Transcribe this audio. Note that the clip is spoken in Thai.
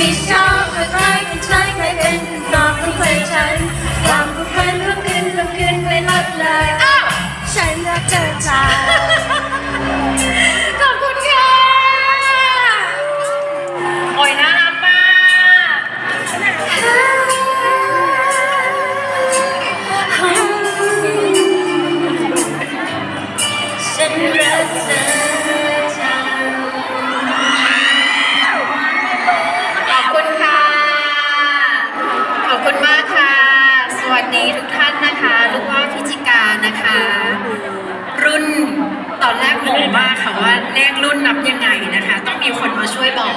Krishna อนแรกงงมากค่ะว่าเลขรุ่นนับยังไงนะคะ ต้องมีคนมาช่วยบอก